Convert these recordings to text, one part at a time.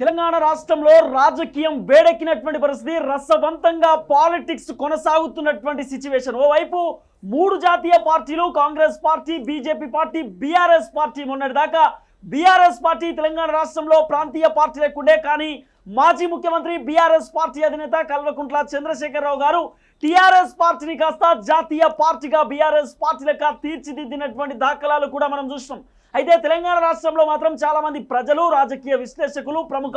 తెలంగాణ రాష్ట్రంలో రాజకీయం వేడెక్కినటువంటి పరిస్థితి రసవంతంగా పాలిటిక్స్ కొనసాగుతున్నటువంటి సిచ్యువేషన్ ఓవైపు మూడు జాతీయ పార్టీలు Congress party BJP party BRS party మొన్నటి దాకా. బీఆర్ఎస్ పార్టీ తెలంగాణ రాష్ట్రంలో ప్రాంతీయ పార్టీ లేకుండే కానీ మాజీ ముఖ్యమంత్రి బీఆర్ఎస్ పార్టీ అధినేత కల్వకుంట్ల చంద్రశేఖరరావు గారు టీఆర్ఎస్ పార్టీని కాస్త జాతీయ పార్టీగా బీఆర్ఎస్ పార్టీ లెక్క తీర్చిదిద్దినటువంటి దాఖలాలు కూడా మనం చూసినాం. అయితే తెలంగాణ రాష్ట్రంలో మాత్రం చాలా మంది ప్రజలు రాజకీయ విశ్లేషకులు ప్రముఖ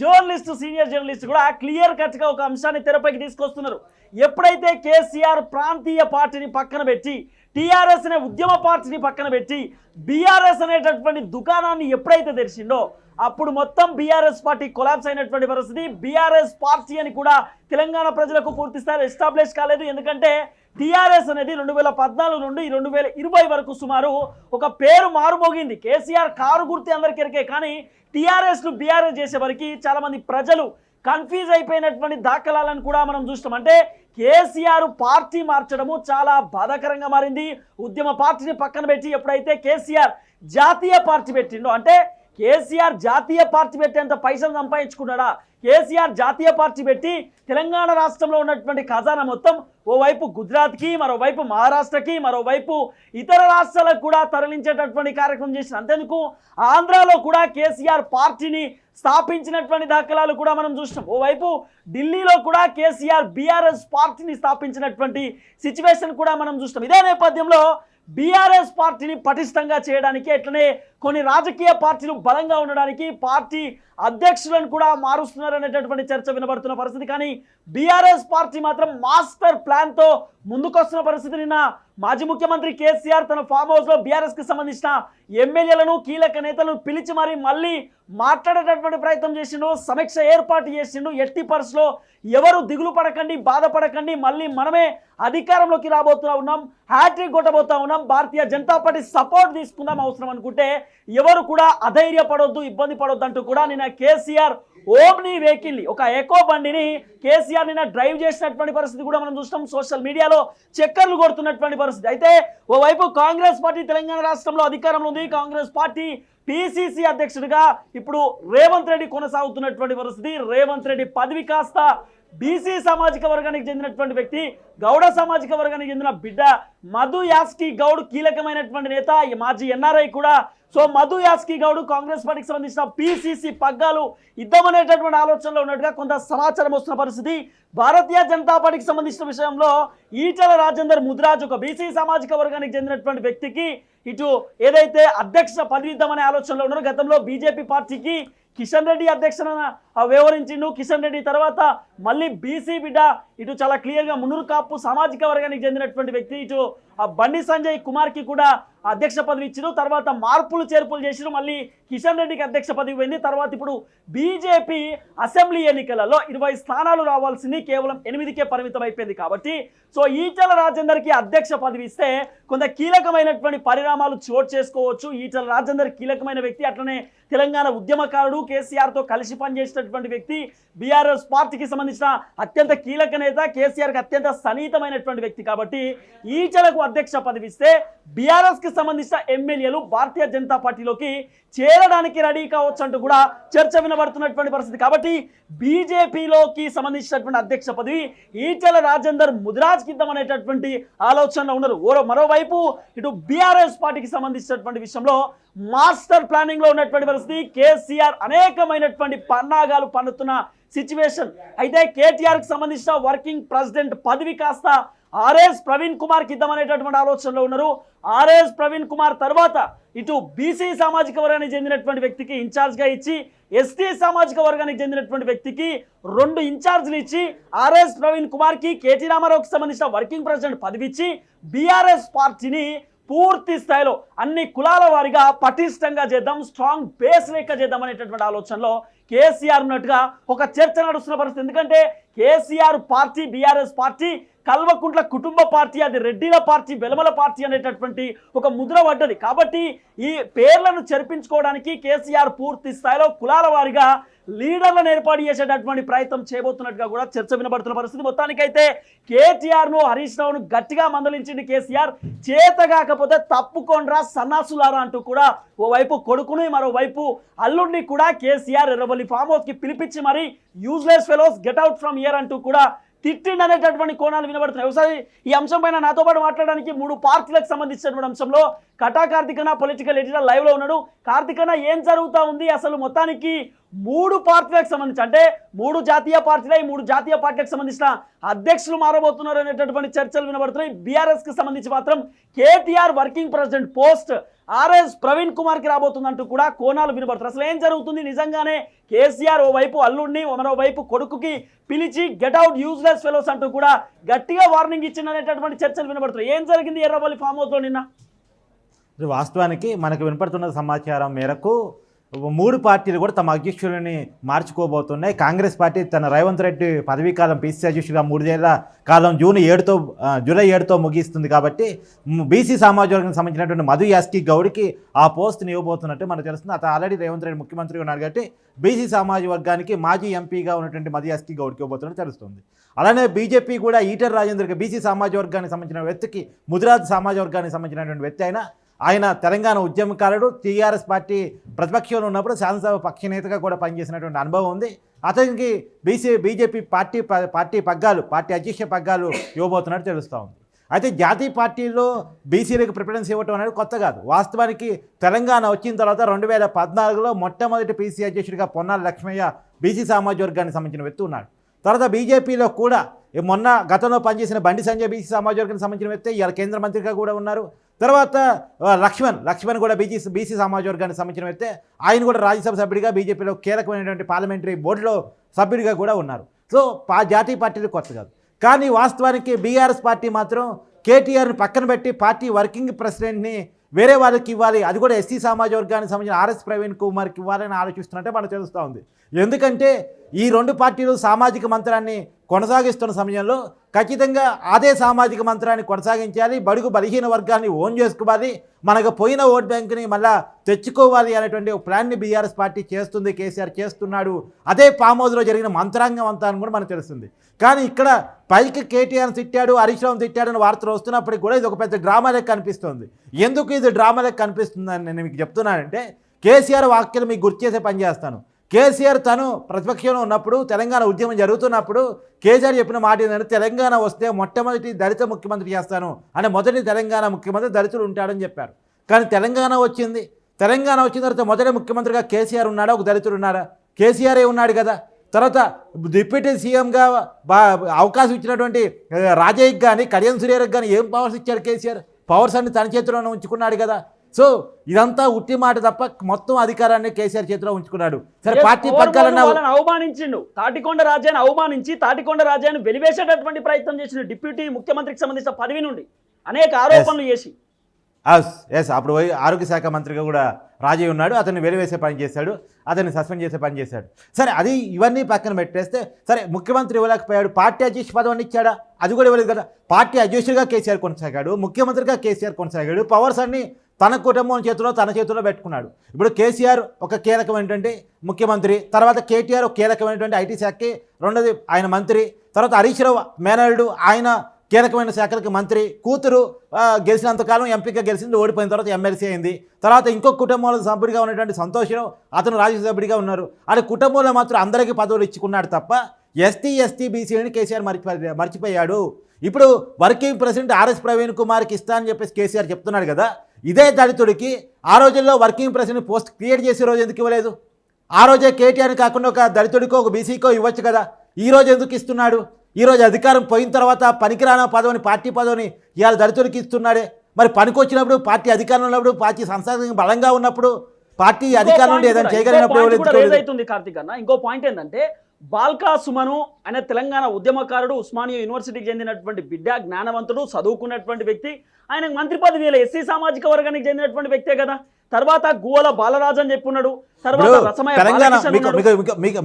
జర్నలిస్ట్ సీనియర్ జర్నలిస్ట్ కూడా క్లియర్ కట్గా ఒక అంశాన్ని తెరపైకి తీసుకొస్తున్నారు. ఎప్పుడైతే కేసీఆర్ ప్రాంతీయ పార్టీని పక్కన పెట్టి టీఆర్ఎస్ అనే ఉద్యమ పార్టీని పక్కన పెట్టి బీఆర్ఎస్ అనేటటువంటి దుకాణాన్ని ఎప్పుడైతే తెరిచిండో అప్పుడు మొత్తం బీఆర్ఎస్ పార్టీ కొలాబ్స్ అయినటువంటి పరిస్థితి. బీఆర్ఎస్ పార్టీ అని కూడా తెలంగాణ ప్రజలకు పూర్తి ఎస్టాబ్లిష్ కాలేదు. ఎందుకంటే టీఆర్ఎస్ అనేది రెండు వేల పద్నాలుగు నుండి రెండు వేల ఇరవై వరకు సుమారు ఒక పేరు మారుమోగింది. కేసీఆర్ కారు గుర్తి అందరికీ ఎరికే కానీ టీఆర్ఎస్ను బీఆర్ఎస్ చేసే చాలామంది ప్రజలు కన్ఫ్యూజ్ అయిపోయినటువంటి దాఖలాలను కూడా మనం చూస్తాం అంటే కేసీఆర్ పార్టీ మార్చడము చాలా బాధాకరంగా మారింది. ఉద్యమ పార్టీని పక్కన పెట్టి ఎప్పుడైతే కేసీఆర్ జాతీయ పార్టీ పెట్టిండో అంటే కేసీఆర్ జాతీయ పార్టీ పెట్టేంత పైసలు సంపాదించుకున్నాడా? కేసీఆర్ జాతీయ పార్టీ పెట్టి తెలంగాణ రాష్ట్రంలో ఉన్నటువంటి ఖజానా మొత్తం ఓవైపు గుజరాత్కి మరోవైపు మహారాష్ట్రకి మరోవైపు ఇతర రాష్ట్రాలకు కూడా తరలించేటటువంటి కార్యక్రమం చేసిన అంతేందుకు ఆంధ్రాలో కూడా కేసీఆర్ పార్టీని స్థాపించినటువంటి దాఖలాలు కూడా మనం చూసినాం. ఓవైపు ఢిల్లీలో కూడా కేసీఆర్ బీఆర్ఎస్ పార్టీని స్థాపించినటువంటి సిచ్యువేషన్ కూడా మనం చూసినాం. ఇదే నేపథ్యంలో బీఆర్ఎస్ పార్టీని పటిష్టంగా చేయడానికి ఎట్లనే కొన్ని రాజకీయ పార్టీలు బలంగా ఉండడానికి పార్టీ అధ్యక్షులను కూడా మారుస్తున్నారు అనేటటువంటి చర్చ వినబడుతున్న పరిస్థితి. కానీ బీఆర్ఎస్ పార్టీ మాత్రం మాస్టర్ ప్లాన్తో ముందుకొస్తున్న పరిస్థితి నిన్న. మాజీ ముఖ్యమంత్రి కేసీఆర్ తన ఫామ్ హౌస్లో బీఆర్ఎస్కి సంబంధించిన ఎమ్మెల్యేలను కీలక నేతలను పిలిచి మరి మళ్ళీ మాట్లాడేటటువంటి ప్రయత్నం చేసిండు. సమీక్ష ఏర్పాటు చేసిండు. ఎట్టి పరిస్థితిలో ఎవరు దిగులు పడకండి బాధపడకండి. మళ్ళీ మనమే అధికారంలోకి రాబోతున్నా ఉన్నాం. హ్యాట్రిక్ కొట్టబోతా ఉన్నాం. భారతీయ జనతా పార్టీ సపోర్ట్ తీసుకుందాం అవసరం అనుకుంటే ఎవరు కూడా అధైర్యపడొద్దు ఇబ్బంది పడొద్దు అంటూ కూడా నిన్న కేసీఆర్ ఓమ్ని వెహికల్ ఒక ఎకో బండిని కేసీఆర్ నిన్న డ్రైవ్ చేసినటువంటి పరిస్థితి కూడా మనం చూస్తాం సోషల్ మీడియాలో చక్కర్లు కొడుతున్నటువంటి పరిస్థితి. అయితే ఓవైపు కాంగ్రెస్ పార్టీ తెలంగాణ రాష్ట్రంలో అధికారంలో ఉంది. కాంగ్రెస్ పార్టీ పిసిసి అధ్యక్షుడిగా ఇప్పుడు రేవంత్ రెడ్డి కొనసాగుతున్నటువంటి పరిస్థితి. రేవంత్ రెడ్డి పదవి కాస్త బీసీ సామాజిక వర్గానికి చెందినటువంటి వ్యక్తి గౌడ సామాజిక వర్గానికి చెందిన బిడ్డ మధు యాస్కి గౌడ్ కీలకమైనటువంటి నేత. ఈ మాజీ ఎన్ఆర్ఐ కూడా సో మధు యాస్కి గౌడ్ కాంగ్రెస్ పార్టీకి సంబంధించిన పిసిసి పగ్గాలు ఇద్దామనేటటువంటి ఆలోచనలో ఉన్నట్టుగా కొంత సమాచారం వస్తున్న పరిస్థితి. భారతీయ జనతా పార్టీకి సంబంధించిన విషయంలో ఈటల రాజేందర్ ముద్రాజ్ ఒక బీసీ సామాజిక వర్గానికి చెందినటువంటి వ్యక్తికి ఇటు ఏదైతే అధ్యక్ష పదవి ఇద్దామనే ఆలోచనలో ఉన్నారో గతంలో బీజేపీ పార్టీకి కిషన్ రెడ్డి అధ్యక్షన వ్యవహరించిండు. కిషన్ రెడ్డి తర్వాత మళ్ళీ బీసీ బిడ్డ ఇటు చాలా క్లియర్గా మునురు కాపు సామాజిక వర్గానికి చెందినటువంటి వ్యక్తి ఇటు ఆ బండి సంజయ్ కుమార్కి కూడా అధ్యక్ష పదవి ఇచ్చారు. తర్వాత మార్పులు చేర్పులు చేసిరు మళ్ళీ కిషన్ రెడ్డికి అధ్యక్ష పదవి పోయింది. తర్వాత ఇప్పుడు బీజేపీ అసెంబ్లీ ఎన్నికలలో ఇరవై స్థానాలు రావాల్సింది. కేవలం ఎనిమిదికే పరిమితం అయిపోయింది కాబట్టి. సో ఈటల రాజేందర్కి అధ్యక్ష పదవి ఇస్తే కొంత కీలకమైనటువంటి పరిణామాలు చోటు చేసుకోవచ్చు. ఈటల రాజేందర్ కీలకమైన వ్యక్తి. అట్లనే తెలంగాణ ఉద్యమకారుడు కేసీఆర్తో కలిసి పనిచేసినటువంటి వ్యక్తి. బీఆర్ఎస్ పార్టీకి సంబంధించిన అత్యంత కీలక నేత కేసీఆర్కి అత్యంత సన్నిహితమైనటువంటి వ్యక్తి కాబట్టి ఈటలకు అధ్యక్ష పదవి ఇస్తే బీఆర్ఎస్కి సంబంధించిన ఎమ్మెల్యేలు భారతీయ జనతా పార్టీలోకి చేరడానికి రెడీ కావచ్చు అంటూ కూడా చర్చ వినబడుతున్నటువంటి పరిస్థితి. కాబట్టి బీజేపీలోకి సంబంధించినటువంటి అధ్యక్ష పదవి ఈటల రాజేందర్ ముదిరాజ్కి ఇద్దామనేటటువంటి ఆలోచనలో ఉన్నారు. ఓరో మరోవైపు ఇటు బీఆర్ఎస్ పార్టీకి సంబంధించినటువంటి విషయంలో మాస్టర్ ప్లానింగ్లో ఉన్నటువంటి పరిస్థితి. కేసీఆర్ అనేకమైనటువంటి పన్నాగాలు పన్నుతున్న సిచ్యువేషన్. అయితే కేటీఆర్కి సంబంధించిన వర్కింగ్ ప్రెసిడెంట్ పదవి కాస్త ఆర్ఎస్ ప్రవీణ్ కుమార్కి ఇద్దామనేటటువంటి ఆలోచనలో ఉన్నారు. ఆర్ఎస్ ప్రవీణ్ కుమార్ తర్వాత ఇటు బీసీ సామాజిక వర్గానికి చెందినటువంటి వ్యక్తికి ఇన్ఛార్జ్గా ఇచ్చి ఎస్టీ సామాజిక వర్గానికి చెందినటువంటి వ్యక్తికి రెండు ఇన్ఛార్జ్లు ఇచ్చి ఆర్ఎస్ ప్రవీణ్ కుమార్కి కేటీ రామారావుకి సంబంధించిన వర్కింగ్ ప్రెసిడెంట్ పదవి ఇచ్చి బీఆర్ఎస్ పార్టీని పూర్తి స్థాయిలో అన్ని కులాల వారిగా పటిష్టంగా చేద్దాం స్ట్రాంగ్ బేస్ రేఖ చేద్దాం అనేటటువంటి ఆలోచనలో కేసీఆర్ ఉన్నట్టుగా ఒక చర్చ నడుస్తున్న పరిస్థితి. ఎందుకంటే KCR party BRS party Kalvakuntla కుటుంబ పార్టీ అది రెడ్డిల పార్టీ వెలమల పార్టీ అనేటటువంటి ఒక ముద్ర పడ్డది. కాబట్టి ఈ పేర్లను చెరిపించుకోవడానికి కేసీఆర్ పూర్తి స్థాయిలో కులాల వారిగా లీడర్లను ఏర్పాటు చేసేటటువంటి ప్రయత్నం చేయబోతున్నట్టుగా కూడా చర్చ వినబడుతున్న పరిస్థితి. మొత్తానికైతే కేటీఆర్ను హరీష్ రావును గట్టిగా మందలించింది కేసీఆర్. చేత కాకపోతే తప్పుకొండ్రా సన్నాసులారా అంటూ కూడా ఓవైపు కొడుకుని మరోవైపు అల్లుడిని కూడా కేసీఆర్ ఎర్రబల్లి ఫామ్ హౌస్కి పిలిపించి మరి useless fellows get out from here అంటూ కూడా తిట్టిండి అనేటటువంటి కోణాలు వినబడుతున్నాయి. ఒకసారి ఈ అంశం పైన నాతో పాటు మాట్లాడడానికి మూడు పార్టీలకు సంబంధించినటువంటి అంశంలో కటా కార్తికన పొలిటికల్ ఎడిటర్ లైవ్లో ఉన్నాడు. కార్తికన ఏం జరుగుతూ ఉంది అసలు మొత్తానికి? మూడు పార్టీలకు సంబంధించి అంటే మూడు జాతీయ పార్టీలు ఈ మూడు జాతీయ పార్టీలకు సంబంధించిన అధ్యక్షులు మారబోతున్నారు అనేటటువంటి చర్చలు వినబడుతున్నాయి. బీఆర్ఎస్కి సంబంధించి మాత్రం KTR working president post RS Praveen కుమార్కి రాబోతుందంటూ కూడా కోణాలు వినబడుతున్నాయి. అసలు ఏం జరుగుతుంది? నిజంగానే కేసీఆర్ ఓవైపు అల్లుడిని మరోవైపు కొడుకుకి పిలిచి గెట్ అవుట్ యూజ్లెస్ ఫెలోస్ అంటూ కూడా గట్టిగా వార్నింగ్ ఇచ్చిందనేటటువంటి చర్చలు వినబడుతున్నాయి. ఏం జరిగింది ఎర్రవల్లి ఫామ్ హౌస్లో నిన్న? వాస్తవానికి మనకు వినపడుతున్న సమాచారం మేరకు మూడు పార్టీలు కూడా తమ అధ్యక్షులని మార్చుకోబోతున్నాయి. కాంగ్రెస్ పార్టీ తన రేవంత్ రెడ్డి పదవీ కాలం పీసీ అధ్యక్షుడిగా మూడేళ్ళ కాలం జూన్ ఏడుతో జూలై ఏడుతో ముగిస్తుంది కాబట్టి బీసీ సామాజిక వర్గానికి సంబంధించినటువంటి మధు యాస్కి గౌడ్కి ఆ పోస్ట్ని ఇవ్వబోతున్నట్టు మనకు తెలుస్తుంది. అతను ఆల్రెడీ రేవంత్ రెడ్డి ముఖ్యమంత్రిగా ఉన్నారు కాబట్టి బీసీ సామాజిక వర్గానికి మాజీ ఎంపీగా ఉన్నటువంటి మధు యాస్కి గౌడ్కి ఇవ్వబోతున్నట్టు తెలుస్తుంది. అలానే బీజేపీ కూడా ఈటర్ రాజేందర్కి బీసీ సామాజిక వర్గానికి సంబంధించిన వ్యక్తికి ముదిరాజ్ సామాజిక వర్గానికి సంబంధించినటువంటి వ్యక్తి అయినా ఆయన తెలంగాణ ఉద్యమకారుడు టీఆర్ఎస్ పార్టీ ప్రతిపక్షంలో ఉన్నప్పుడు శాసనసభ పక్ష నేతగా కూడా పనిచేసినటువంటి అనుభవం ఉంది. అతనికి బీసీ బీజేపీ పార్టీ ప- పార్టీ పగ్గాలు పార్టీ అధ్యక్ష పగ్గాలు ఇవ్వబోతున్నట్టు తెలుస్తూ ఉంది. అయితే జాతీయ పార్టీలో బీసీలకు ప్రిఫరెన్స్ ఇవ్వటం అనేది కొత్త కాదు. వాస్తవానికి తెలంగాణ వచ్చిన తర్వాత రెండు వేల పద్నాలుగులో మొట్టమొదటి పీసీ అధ్యక్షుడిగా పొన్నాల లక్ష్మయ్య బీసీ సామాజిక వర్గానికి సంబంధించిన వ్యక్తి ఉన్నాడు. తర్వాత బీజేపీలో కూడా మొన్న గతంలో పనిచేసిన బండి సంజయ్ బీసీ సమాజ వర్గానికి సంబంధించిన వ్యక్తి ఇవాళ కేంద్ర మంత్రిగా కూడా ఉన్నారు. తర్వాత లక్ష్మణ్ లక్ష్మణ్ కూడా బీజీ బీసీ సమాజ వర్గానికి సంబంధించిన వ్యక్తి ఆయన కూడా రాజ్యసభ సభ్యుడిగా బీజేపీలో కీలకమైనటువంటి పార్లమెంటరీ బోర్డులో సభ్యుడిగా కూడా ఉన్నారు. సో పా జాతీయ పార్టీలు కొత్త కాదు. కానీ వాస్తవానికి బీఆర్ఎస్ పార్టీ మాత్రం కేటీఆర్ని పక్కన పెట్టి పార్టీ వర్కింగ్ ప్రెసిడెంట్ని వేరే వాళ్ళకి ఇవ్వాలి. అది కూడా ఎస్సీ సమాజ వర్గానికి సంబంధించిన ఆర్ఎస్ ప్రవీణ్ కుమార్కి ఇవ్వాలని ఆలోచిస్తున్నట్టే మనకు తెలుస్తూ ఉంది. ఎందుకంటే ఈ రెండు పార్టీలు సామాజిక మంత్రాన్ని కొనసాగిస్తున్న సమయంలో ఖచ్చితంగా అదే సామాజిక మంత్రాన్ని కొనసాగించాలి బడుగు బలహీన వర్గాన్ని ఓన్ చేసుకోవాలి మనకు పోయిన ఓట్ బ్యాంక్ని మళ్ళా తెచ్చుకోవాలి అనేటువంటి ప్లాన్ని బీఆర్ఎస్ పార్టీ చేస్తుంది కేసీఆర్ చేస్తున్నాడు. అదే పామోజులో హౌస్లో జరిగిన మంత్రాంగం అంతా అని కూడా మనకు తెలుస్తుంది. కానీ ఇక్కడ పైకి కేటీఆర్ తిట్టాడు హరీష్ రావు తిట్టాడు అని వార్తలు వస్తున్నప్పటికి కూడా ఇది ఒక పెద్ద డ్రామా లెక్క కనిపిస్తుంది ఎందుకు ఇది డ్రామా లెక్క కనిపిస్తుందని నేను మీకు చెప్తున్నానంటే కేసీఆర్ వాక్యలు మీకు గుర్తు చేసే పని చేస్తాను. కేసీఆర్ తను ప్రతిపక్షంలో ఉన్నప్పుడు తెలంగాణ ఉద్యమం జరుగుతున్నప్పుడు కేసీఆర్ చెప్పిన మాట ఏంటంటే తెలంగాణ వస్తే మొట్టమొదటి దళిత ముఖ్యమంత్రి చేస్తాను అని మొదటి తెలంగాణ ముఖ్యమంత్రి దళితుడు ఉంటాడని చెప్పారు. కానీ తెలంగాణ వచ్చింది. తెలంగాణ వచ్చిన తర్వాత మొదటి ముఖ్యమంత్రిగా కేసీఆర్ ఉన్నాడా? ఒక దళితుడు ఉన్నాడా? కేసీఆరే ఉన్నాడు కదా. తర్వాత డిప్యూటీ సీఎంగా బా అవకాశం ఇచ్చినటువంటి రాజయ్యకి కానీ కళ్యాణ్ సురేర్కి కానీ ఏం పవర్స్ ఇచ్చాడు కేసీఆర్? పవర్స్ అన్ని తన చేతిలోనే ఉంచుకున్నాడు కదా. సో ఇదంతా ఉట్టి మాట తప్ప మొత్తం అధికారాన్ని కేసీఆర్ చేతిలో ఉంచుకున్నాడు. సరే పార్టీ పగ్గాలన్న అవమానించిండు. తాటికొండ రాజాని అవమానించి తాటికొండ రాజాని వెలివేసేటటువంటి ప్రయత్నం చేసిన డిప్యూటీ ముఖ్యమంత్రికి సంబంధించిన పదవి నుండి అనేక ఆరోపణలు చేసి. ఎస్ అప్పుడు పోయి ఆరోగ్య శాఖ మంత్రిగా కూడా రాజయ్య ఉన్నాడు. అతన్ని వెలివేసే పని చేశాడు. అతన్ని సస్పెండ్ చేసే పని చేశాడు. సరే అది ఇవన్నీ పక్కన పెట్టేస్తే సరే ముఖ్యమంత్రి ఇవ్వలేకపోయాడు. పార్టీ అధ్యక్ష పదవిని ఇచ్చాడా? అది కూడా ఇవ్వలేదు కదా. పార్టీ అధ్యక్షుడిగా కేసీఆర్ కొనసాగాడు ముఖ్యమంత్రిగా కేసీఆర్ కొనసాగాడు. పవర్స్ అన్ని తన కుటుంబం చేతిలో తన చేతిలో పెట్టుకున్నాడు. ఇప్పుడు కేసీఆర్ ఒక కీలకమైనటువంటి ముఖ్యమంత్రి తర్వాత కేటీఆర్ ఒక కీలకమైనటువంటి ఐటీ శాఖకి రెండోది ఆయన మంత్రి తర్వాత హరీష్ రావు మేనల్డ్ ఆయన కీలకమైన శాఖలకు మంత్రి కూతురు గెలిచినంతకాలం ఎంపీగా గెలిచింది ఓడిపోయిన తర్వాత ఎమ్మెల్సీ అయింది. తర్వాత ఇంకొక కుటుంబంలో సభ్యుడిగా ఉన్నటువంటి సంతోషరావు అతను రాజ్యసభ్యుడిగా ఉన్నారు. ఆ కుటుంబంలో మాత్రం అందరికీ పదవులు ఇచ్చుకున్నాడు తప్ప ఎస్టీ ఎస్టీ బీసీలని కేసీఆర్ మర్చిపోయి మర్చిపోయాడు. ఇప్పుడు వర్కింగ్ ప్రెసిడెంట్ ఆర్ఎస్ ప్రవీణ్ కుమార్కి ఇస్తా అని చెప్పేసి కేసీఆర్ చెప్తున్నాడు కదా ఇదే దళితుడికి ఆ రోజుల్లో వర్కింగ్ ప్రెసిడెంట్ పోస్ట్ క్రియేట్ చేసే రోజు ఎందుకు ఇవ్వలేదు? ఆ రోజే కేటీఆర్ కాకుండా ఒక దళితుడికో ఒక బీసీకో ఇవ్వచ్చు కదా? ఈ రోజు ఎందుకు ఇస్తున్నాడు? ఈ రోజు అధికారం పోయిన తర్వాత పనికిరాన పదవిని పార్టీ పదవిని ఇవాళ దళితుడికి ఇస్తున్నాడే. మరి పనికొచ్చినప్పుడు పార్టీ అధికారంలో ఉన్నప్పుడు పార్టీ సంస్థాగతంగా బలంగా ఉన్నప్పుడు పార్టీ అధికారం నుండి ఏదైనా చేయగలిగినప్పుడు కార్తిక్ అన్న. ఇంకో పాయింట్ ఏంటంటే బాల్కా సుమను ఆయన తెలంగాణ ఉద్యమకారుడు ఉస్మానియా యూనివర్సిటీకి చెందినటువంటి బిడ్డ జ్ఞానవంతుడు చదువుకున్నటువంటి వ్యక్తి. ఆయన మంత్రి పదవి ఎస్సీ సామాజిక వర్గానికి చెందినటువంటి వ్యక్తే కదా. తర్వాత గువ్వల బాలరాజు అని చెప్పున్నాడు. తెలంగాణ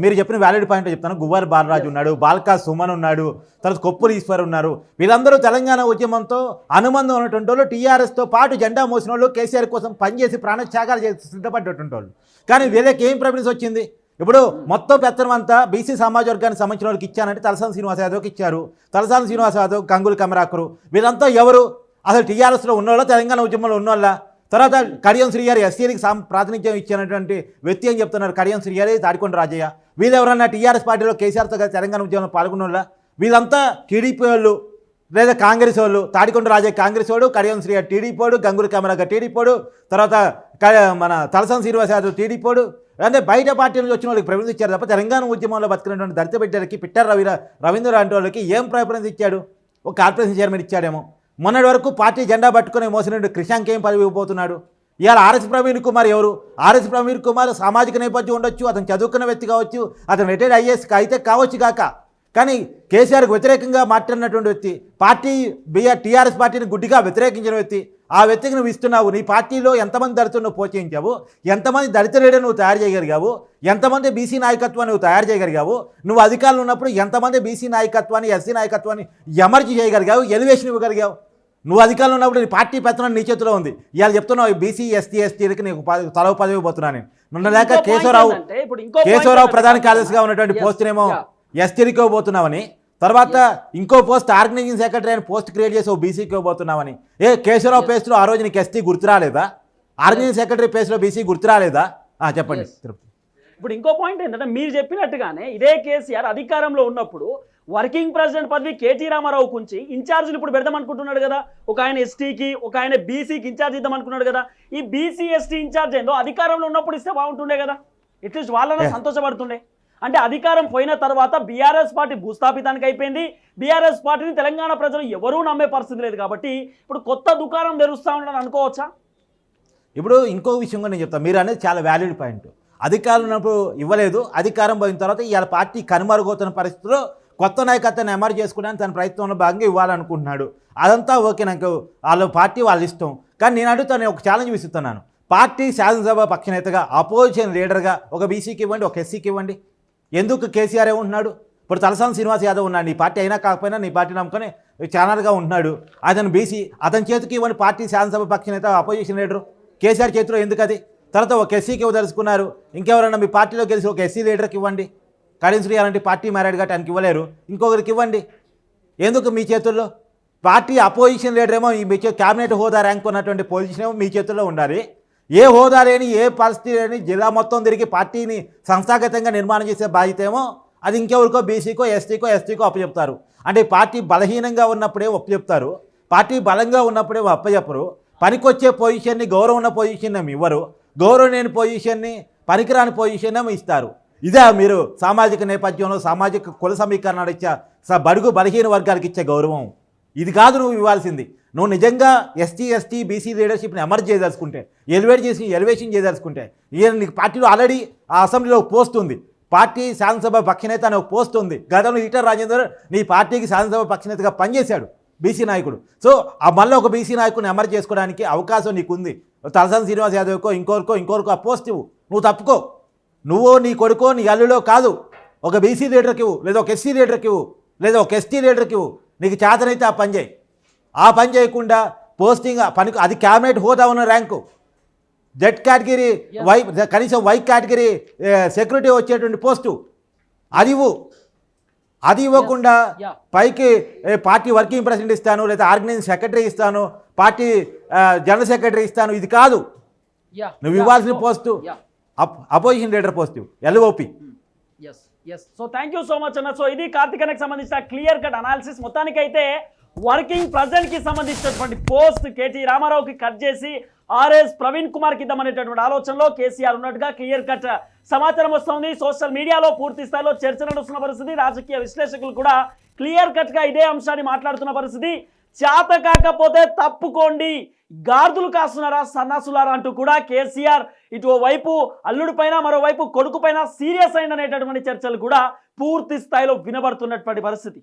మీరు చెప్పిన వ్యాలిడ్ పాయింట్ చెప్తాను. గువ్వారి బాలరాజు ఉన్నాడు బాల్కా సుమన్ ఉన్నాడు తర్వాత కొప్పులు ఈశ్వర్ ఉన్నారు. వీళ్ళందరూ తెలంగాణ ఉద్యమంతో అనుబంధం ఉన్నటువంటి వాళ్ళు టీఆర్ఎస్తో పాటు జెండా మోసిన వాళ్ళు కేసీఆర్ కోసం పనిచేసి ప్రాణత్యాగాలు చేసి సిద్ధపడ్డటువంటి వాళ్ళు. కానీ వీళ్ళకి ఏం ప్రిఫరెన్స్ వచ్చింది? ఇప్పుడు మొత్తం పెత్తనం అంతా బీసీ సమాజ వర్గానికి సంబంధించిన వాళ్ళకి ఇచ్చానంటే తలసాని శ్రీనివాస యాదవ్కి ఇచ్చారు. తలసాని శ్రీనివాస యాదవ్ గంగులు కమరాకరు వీరంతా ఎవరు? అసలు టీఆర్ఎస్లో ఉన్నవాళ్ళ తెలంగాణ ఉద్యమంలో ఉన్నోళ్ళ? తర్వాత కడియం శ్రీ గారు ఎస్సీలకు సాం ప్రాతినిధ్యం ఇచ్చినటువంటి వ్యక్తి అని చెప్తున్నారు? కడియం శ్రీ గారి తాడికొండ రాజయ్య. వీళ్ళు ఎవరన్నా టీఆర్ఎస్ పార్టీలో కేసీఆర్తో కలిసి తెలంగాణ ఉద్యమంలో పాల్గొన్నోళ్ళ? వీళ్ళంతా టీడీపీ వాళ్ళు లేదా కాంగ్రెస్ వాళ్ళు? తాడికొండ రాజయ్య కాంగ్రెస్ వాడు కడియం శ్రీ గారు టీడీపీ వాడు గంగుల కమరాక టీడీపీ వాడు తర్వాత క- మన తలసాని శ్రీనివాస యాదవ్ టీడీపీ వాడు అంటే బయట పార్టీ నుంచి వచ్చిన వాళ్ళకి ప్రిఫరెన్స్ ఇచ్చారు తప్ప తెలంగాణ ఉద్యమంలో బతికినటువంటి దళిత బిడ్డలకి పిట్టర్ రవి రవీంద్ర లాంటి వాళ్ళకి ఏం ప్రిఫరెన్స్ ఇచ్చాడు? ఒక కార్పొరేషన్ చైర్మన్ ఇచ్చాడేమో. మొన్నటి వరకు పార్టీ జెండా పట్టుకుని మోసినట్టు కృషాంక్ ఏం పదవి ఇవ్వబోతున్నాడు? ఇవాళ ఆర్ఎస్ ప్రవీణ్ కుమార్ ఎవరు? ఆర్ఎస్ ప్రవీణ్ కుమార్ సామాజిక నేపథ్యం ఉండొచ్చు అతను చదువుకున్న వ్యక్తి కావచ్చు అతను రిటైర్డ్ ఐఏఎస్ అయితే కావచ్చు కాక కానీ కేసీఆర్కు వ్యతిరేకంగా మాట్లాడినటువంటి వ్యక్తి పార్టీ బిఆర్ టీఆర్ఎస్ పార్టీని గుడ్డిగా వ్యతిరేకించిన వ్యక్తి ఆ వ్యక్తికి నువ్వు ఇస్తున్నావు నీ పార్టీలో ఎంతమంది దళితులు నువ్వు ప్రోత్సహించావు ఎంతమంది దళిత లీడర్ నువ్వు తయారు చేయగలిగావు ఎంతమంది బీసీ నాయకత్వాన్ని నువ్వు తయారు చేయగలిగావు నువ్వు అధికారంలో ఉన్నప్పుడు ఎంతమంది బీసీ నాయకత్వాన్ని ఎస్సీ నాయకత్వాన్ని ఎమర్జీ చేయగలిగావు ఎలివేషన్ ఇవ్వగలిగావు? నువ్వు అధికారంలో ఉన్నప్పుడు నీ పార్టీ పెత్తనం నీ చేతిలో ఉంది. ఇవాళ చెప్తున్నావు బీసీ ఎస్టీ ఎస్టీలకి నీకు తలవ పదవి పోతున్నాను నేను. నిన్న లేక కేశవరావు కేశవరావు ప్రధాన కార్యదర్శిగా ఉన్నటువంటి పోస్టునేమో. ఎస్టీకి ఇవ్వబోతున్నావని తర్వాత ఇంకో పోస్ట్ ఆర్గనైజింగ్ సెక్రటరీ అని పోస్ట్ క్రియేట్ చేసి ఓ బీసీకి ఇవ్వబోతున్నామని ఏ కేశవరావు పేస్ట్లో ఆ రోజు నీకు ఎస్టీ గుర్తు రాలేదా ఆర్గనైజింగ్ సెక్రటరీ పేస్ట్లో బీసీ గుర్తు రాలేదా ఆ, చెప్పండి. తిరుపతి. ఇప్పుడు ఇంకో పాయింట్ ఏంటంటే మీరు చెప్పినట్టుగానే ఇదే కేసీఆర్ అధికారంలో ఉన్నప్పుడు వర్కింగ్ ప్రెసిడెంట్ పదవి కేటీ రామారావు కుంచి ఇన్ఛార్జీలు ఇప్పుడు పెడదాం అనుకుంటున్నాడు కదా. ఒక ఆయన ఎస్టీకి ఒక ఆయన బీసీకి ఇన్ఛార్జ్ ఇద్దాం అనుకున్నాడు కదా. ఈ బీసీ ఎస్టీ ఇన్ఛార్జ్ ఏందో అధికారంలో ఉన్నప్పుడు ఇస్తే బాగుంటుండే కదా. అట్లీస్ట్ వాళ్ళలో Yeah. సంతోషపడుతుండే. అంటే అధికారం పోయిన తర్వాత బీఆర్ఎస్ పార్టీ భూస్థాపితానికి అయిపోయింది. బీఆర్ఎస్ పార్టీని తెలంగాణ ప్రజలు ఎవరూ నమ్మే పరిస్థితి లేదు కాబట్టి ఇప్పుడు కొత్త దుకాణం తెరుస్తా ఉండని అనుకోవచ్చా? ఇప్పుడు ఇంకో విషయం కూడా నేను చెప్తాను మీరు అనేది చాలా వ్యాలిడ్ పాయింట్ అధికారం ఉన్నప్పుడు ఇవ్వలేదు. అధికారం పోయిన తర్వాత ఇవాళ పార్టీ కనుమరుగవుతున్న పరిస్థితిలో కొత్త నాయకత్వాన్ని ఎమర్ చేసుకోవడానికి తన ప్రయత్నంలో భాగంగా ఇవ్వాలనుకుంటున్నాడు. అదంతా ఓకే నాకు వాళ్ళ పార్టీ వాళ్ళ ఇష్టం. కానీ నేను అడుగుతాను ఒక ఛాలెంజ్ విసుతున్నాను పార్టీ శాసనసభ పక్షనేతగా అపోజిషన్ లీడర్గా ఒక బీసీకి ఇవ్వండి ఒక ఎస్సీకి ఇవ్వండి. ఎందుకు కేసీఆర్ ఉంటున్నాడు? ఇప్పుడు తలసాని శ్రీనివాస్ యాదవ్ ఉన్నాడు. నీ పార్టీ అయినా కాకపోయినా నీ పార్టీ నమ్ముకొని ఛానల్గా ఉంటున్నాడు. అతను బీసీ అతని చేతికి ఇవ్వండి పార్టీ శాసనసభ పక్షనేత అపోజిషన్ లీడరు కేసీఆర్ చేతిలో ఎందుకు అది? తర్వాత ఒక ఎస్సీకి ఇవ్వదలుచుకున్నారు ఇంకెవరైనా మీ పార్టీలో గెలిచి ఒక ఎస్సీ లీడర్కి ఇవ్వండి. కడియం అలాంటి పార్టీ మ్యారేడ్ కాబట్టి ఆయనకి ఇవ్వలేరు. ఇంకొకరికి ఇవ్వండి. ఎందుకు మీ చేతుల్లో? పార్టీ అపోజిషన్ లీడర్ ఏమో మీ చే- క్యాబినెట్ హోదా ర్యాంక్ ఉన్నటువంటి పొజిషన్ ఏమో మీ చేతుల్లో ఉండాలి. ఏ హోదా లేని ఏ పరిస్థితి లేని జిల్లా మొత్తం తిరిగి పార్టీని సంస్థాగతంగా నిర్మాణం చేసే బాధ్యత ఏమో అది ఇంకెవరికో బీసీకో ఎస్టీకో ఎస్టీకో అప్పచెప్తారు. అంటే పార్టీ బలహీనంగా ఉన్నప్పుడే అప్పచెప్తారు పార్టీ బలంగా ఉన్నప్పుడే అప్పచెప్పరు. పనికొచ్చే పొజిషన్ని గౌరవం ఉన్న పొజిషన్ ఏమి ఇవ్వరు. గౌరవం లేని పొజిషన్ని పనికిరాని పొజిషన్ ఏమి ఇస్తారు. ఇదే మీరు సామాజిక నేపథ్యంలో సామాజిక కుల సమీకరణ ఇచ్చే స- బడుగు బలహీన వర్గాలకు ఇచ్చే గౌరవం. ఇది కాదు నువ్వు ఇవ్వాల్సింది. నువ్వు నిజంగా ఎస్టీ ఎస్టీ బీసీ లీడర్షిప్ని అమర్ చేయదలుచుకుంటే ఎలివేట్ చేసి ఎలివేషన్ చేయదలుచుకుంటే ఈయన నీకు పార్టీలో ఆల్రెడీ ఆ అసెంబ్లీలో పోస్ట్ ఉంది. పార్టీ శాసనసభ పక్షనేత అనే ఒక పోస్ట్ ఉంది. గతంలో ఈటర్ రాజేందర్ నీ పార్టీకి శాసనసభ పక్షనేతగా పనిచేశాడు బీసీ నాయకుడు. సో ఆ మళ్ళీ ఒక బీసీ నాయకుడిని ఎమర్జ్ చేసుకోవడానికి అవకాశం నీకు ఉంది తలసాని శ్రీనివాస్ యాదవ్కో ఇంకోరికో ఇంకోరికో ఆ పోస్ట్ ఇవ్వు. నువ్వు తప్పుకో. నువ్వు నీ కొడుకో నీ అల్లులో కాదు. ఒక బీసీ లీడర్కి ఇవ్వు లేదా ఒక ఎస్సీ లీడర్కి ఇవ్వు లేదా ఒక ఎస్టీ లీడర్కి ఇవ్వు. నీకు చేతనైతే ఆ పని చేయి. ఆ పని చేయకుండా పోస్టింగ్ పని అది క్యాబినెట్ హోదా ఉన్న ర్యాంకు. జెడ్ కేటగిరీ వై కనీసం వై కేటగిరీ సెక్యూరిటీ వచ్చేటువంటి పోస్టు. అది ఇవ్వు. అది ఇవ్వకుండా. పైకి పార్టీ వర్కింగ్ ప్రెసిడెంట్ ఇస్తాను లేదా ఆర్గనైజింగ్ సెక్రటరీ ఇస్తాను పార్టీ జనరల్ సెక్రటరీ ఇస్తాను ఇది కాదు. నువ్వు ఇవ్వాల్సిన post opposition leader post LOP. Yes so thank you so much అన్న సో ఇది కార్తికనకు సంబంధించిన క్లియర్ కట్ అనాలిసిస్ మొత్తానికైతే వర్కింగ్ ప్రజెంట్కి సంబంధించినటువంటి పోస్ట్ కేటీ రామారావుకి కట్ చేసి ఆర్ఎస్ ప్రవీణ్ కుమార్కి ఇద్దామనేటటువంటి ఆలోచనలో కేసీఆర్ ఉన్నట్టుగా క్లియర్ కట్ సమాచారం వస్తుంది. సోషల్ మీడియాలో పూర్తి స్థాయిలో చర్చ నడుస్తున్న పరిస్థితి రాజకీయ విశ్లేషకులు కూడా క్లియర్ కట్గా ఇదే అంశాన్ని మాట్లాడుతున్న పరిస్థితి. చేత కాకపోతే తప్పుకోండి. గార్దులు కాస్తున్నారా సన్నాసులారా అంటూ కూడా కేసీఆర్ ఇటు వైపు అల్లుడి పైన మరోవైపు కొడుకు పైన సీరియస్ అయిన అనేటటువంటి చర్చలు కూడా పూర్తి స్థాయిలో వినబడుతున్నటువంటి పరిస్థితి.